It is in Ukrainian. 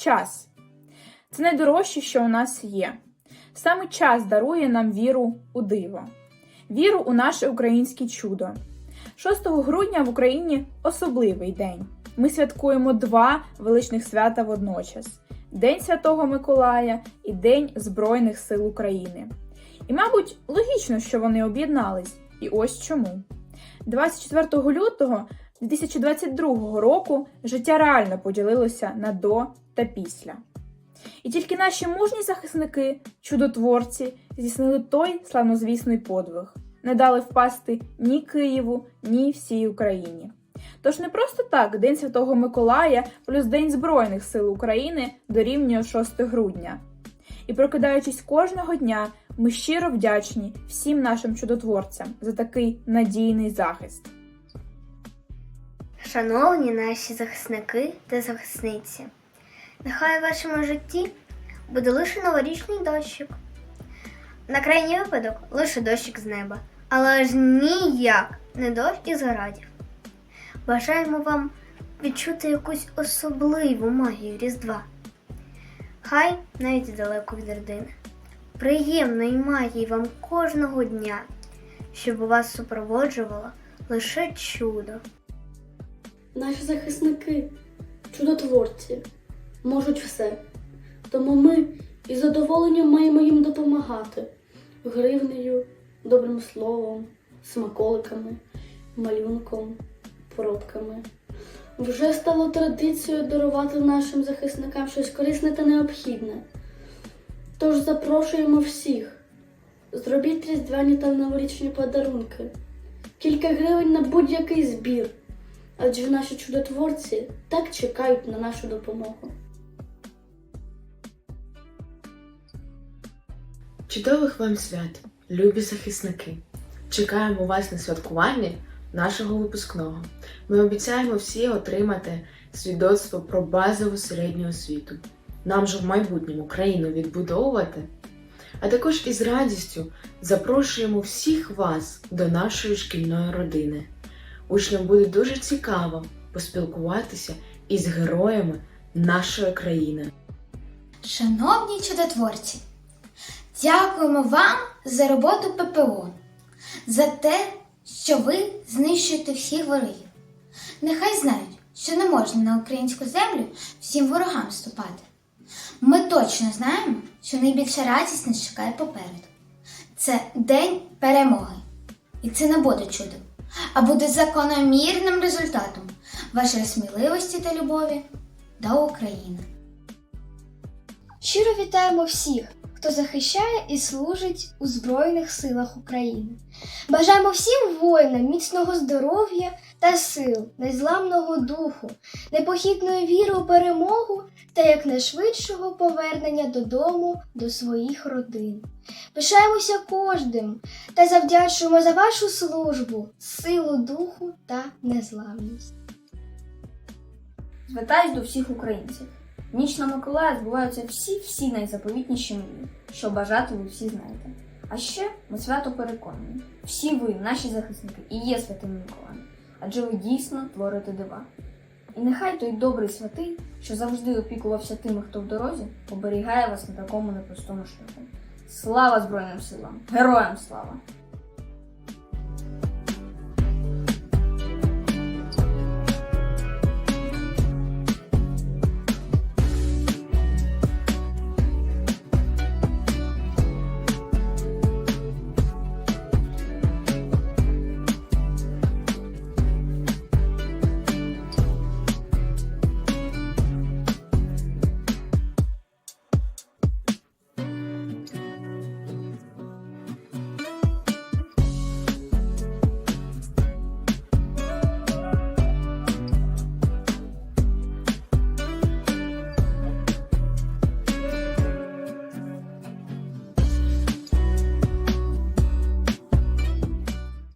час. Це найдорожче, що у нас є. Саме час дарує нам віру у диво, віру у наше українське чудо. 6 грудня в Україні особливий день. Ми святкуємо два величних свята водночас: День Святого Миколая і День Збройних сил України. І, мабуть, логічно, що вони об'єднались. І ось чому. 24 лютого 2022 року життя реально поділилося на до та після. І тільки наші мужні захисники, чудотворці, здійснили той славнозвісний подвиг, не дали впасти ні Києву, ні всій Україні. Тож не просто так День Святого Миколая плюс День Збройних сил України дорівнює 6 грудня. І прокидаючись кожного дня, ми щиро вдячні всім нашим чудотворцям за такий надійний захист. Шановні наші захисники та захисниці, нехай у вашому житті буде лише новорічний дощик. На крайній випадок лише дощик з неба, але ж ніяк не дощ із градів. Бажаємо вам відчути якусь особливу магію Різдва. Хай навіть далеко від родини. Приємної магії вам кожного дня, щоб у вас супроводжувало лише чудо. Наші захисники, чудотворці, можуть все. Тому ми із задоволенням маємо їм допомагати гривнею, добрим словом, смаколиками, малюнком, пробками. Вже стало традицією дарувати нашим захисникам щось корисне та необхідне. Тож запрошуємо всіх. Зробіть різдвяні та новорічні подарунки. Кілька гривень на будь-який збір. Адже наші чудотворці так чекають на нашу допомогу. Чудових вам свят, любі захисники! Чекаємо вас на святкуванні нашого випускного. Ми обіцяємо всі отримати свідоцтво про базову середню освіту. Нам же в майбутньому країну відбудовувати. А також із радістю запрошуємо всіх вас до нашої шкільної родини. Учням буде дуже цікаво поспілкуватися із героями нашої країни. Шановні чудотворці, дякуємо вам за роботу ППО, за те, що ви знищуєте всіх ворогів. Нехай знають, що не можна на українську землю всім ворогам вступати. Ми точно знаємо, що найбільша радість нас чекає попереду. Це день перемоги. І це не буде чудом, а буде закономірним результатом вашої сміливості та любові до України. Щиро вітаємо всіх, хто захищає і служить у Збройних силах України. Бажаємо всім воїнам міцного здоров'я та сил, незламного духу, непохитної віри у перемогу та якнайшвидшого повернення додому до своїх родин. Пишаємося кожним та завдячуємо за вашу службу, силу духу та незламність. Звертаюсь до всіх українців. Ніч на Миколая збуваються всі-всі найзаповітніші мрії, що бажати ви всі знаєте. А ще ми свято переконані. Всі ви, наші захисники, і є святим Миколаєм, адже ви дійсно творите дива. І нехай той добрий святий, що завжди опікувався тими, хто в дорозі, оберігає вас на такому непростому шляху. Слава Збройним силам! Героям слава!